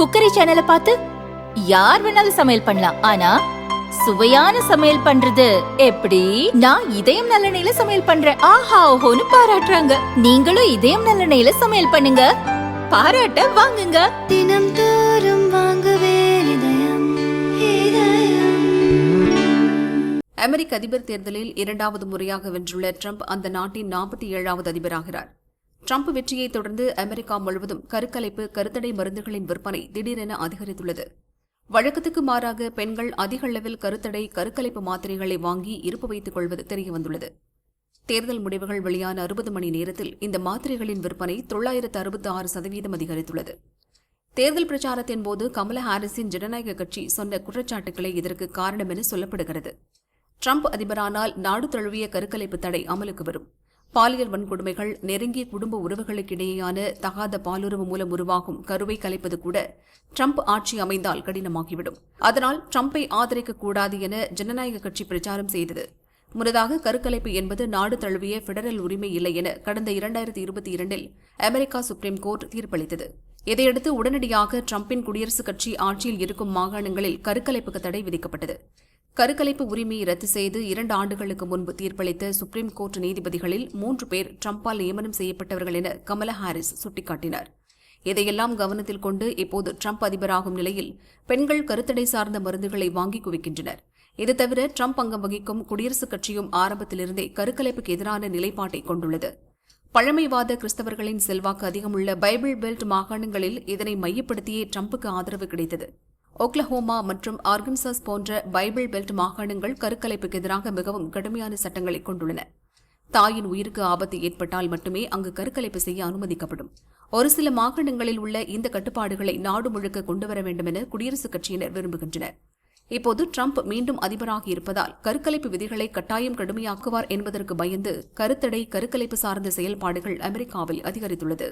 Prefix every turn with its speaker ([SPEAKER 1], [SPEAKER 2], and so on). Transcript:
[SPEAKER 1] Cookery சேனலை பார்த்து யார் வேணாலும் சமையல் பண்ணலாம். ஆனா சுவையான சமையல் பண்றது எப்படி? நான் இதயம் நல்லெண்ணெயில சமையல் பண்றேன். ஆஹா ஓஹோன்னு பாராட்டுறாங்க. நீங்களும் இதயம் நல்லெண்ணெயில சமையல் பண்ணுங்க. பாராட்ட வாங்குங்க.
[SPEAKER 2] தினம் தோறும் வாங்குவே இதயம் இதயம்.
[SPEAKER 3] அமெரிக்க அதிபர் தேர்தலில் இரண்டாவது முறையாக வென்றுள்ள ட்ரம்ப் அந்த நாட்டின் நாற்பத்தி ஏழாவது அதிபராகிறார். ட்ரம்ப் வெற்றியை தொடர்ந்து அமெரிக்கா முழுவதும் கருக்கலைப்பு கருத்தடை மருந்துகளின் விற்பனை திடீரென அதிகரித்துள்ளது. வழக்கத்துக்கு மாறாக பெண்கள் அதிக அளவில் கருத்தடை கருக்கலைப்பு மாத்திரைகளை வாங்கி இருப்பு வைத்துக் கொள்வது தெரியவந்துள்ளது. தேர்தல் முடிவுகள் வெளியான அறுபது மணி நேரத்தில் இந்த மாத்திரைகளின் விற்பனை தொள்ளாயிரத்து அறுபத்தி ஆறு சதவீதம் அதிகரித்துள்ளது. தேர்தல் பிரச்சாரத்தின் போது கமலா ஹாரிஸின் ஜனநாயக கட்சி சொன்ன குற்றச்சாட்டுகளே இதற்கு காரணம் என சொல்லப்படுகிறது. ட்ரம்ப் அதிபரானால் நாடு தழுவிய கருக்கலைப்பு தடை அமலுக்கு வரும். பாலியல் வன்கொடுமைகள் நெருங்கிய குடும்ப உறவுகளுக்கிடையேயான தகாத பாலுறவு மூலம் உருவாகும் கருவை கலைப்பது கூட ட்ரம்ப் ஆட்சி அமைந்தால் கடினமாகிவிடும். அதனால் ட்ரம்பை ஆதரிக்கக்கூடாது என ஜனநாயக கட்சி பிரச்சாரம் செய்தது. முன்னதாக கருக்கலைப்பு என்பது நாடு தழுவிய பெடரல் உரிமை இல்லை என கடந்த இரண்டாயிரத்தி இருபத்தி இரண்டில் அமெரிக்கா சுப்ரீம் கோர்ட் தீர்ப்பளித்தது. இதையடுத்து உடனடியாக ட்ரம்பின் குடியரசுக் கட்சி ஆட்சியில் இருக்கும் மாகாணங்களில் கருக்கலைப்புக்கு தடை விதிக்கப்பட்டது. கருக்கலைப்பு உரிமையை ரத்து செய்து இரண்டு ஆண்டுகளுக்கு முன்பு தீர்ப்பளித்த சுப்ரீம் கோர்ட் நீதிபதிகளில் மூன்று பேர் ட்ரம்பால் நியமனம் செய்யப்பட்டவர்கள் என கமலா ஹாரிஸ் சுட்டிக்காட்டினார். இதையெல்லாம் கவனத்தில் கொண்டு இப்போது ட்ரம்ப் அதிபராகும் நிலையில் பெண்கள் கருத்தடை சார்ந்த மருந்துகளை வாங்கி குவிக்கின்றனர். இது தவிர ட்ரம்ப் அங்கம் வகிக்கும் குடியரசுக் கட்சியும் ஆரம்பத்திலிருந்தே கருக்கலைப்புக்கு எதிரான நிலைப்பாட்டை கொண்டுள்ளது. பழமைவாத கிறிஸ்தவர்களின் செல்வாக்கு அதிகமுள்ள பைபிள் பெல்ட் மாகாணங்களில் இதனை மையப்படுத்தியே ட்ரம்புக்கு ஆதரவு கிடைத்தது. ஓக்லஹோமா மற்றும் ஆர்கன்சாஸ் போன்ற பைபிள் பெல்ட் மாகாணங்கள் கருக்கலைப்புக்கு எதிராக மிகவும் கடுமையான சட்டங்களை கொண்டுள்ளன. தாயின் உயிருக்கு ஆபத்து ஏற்பட்டால் மட்டுமே அங்கு கருக்கலைப்பு செய்ய அனுமதிக்கப்படும். ஒரு சில மாகாணங்களில் உள்ள இந்த கட்டுப்பாடுகளை நாடு முழுக்க கொண்டுவர வேண்டும் என குடியரசுக் கட்சியினர் விரும்புகின்றனர். இப்போது ட்ரம்ப் மீண்டும் அதிபராகி இருப்பதால் கருக்கலைப்பு விதிகளை கட்டாயம் கடுமையாக்குவார் என்பதற்கு பயந்து கருத்தடை கருக்கலைப்பு சார்ந்த செயல்பாடுகள் அமெரிக்காவில் அதிகரித்துள்ளது.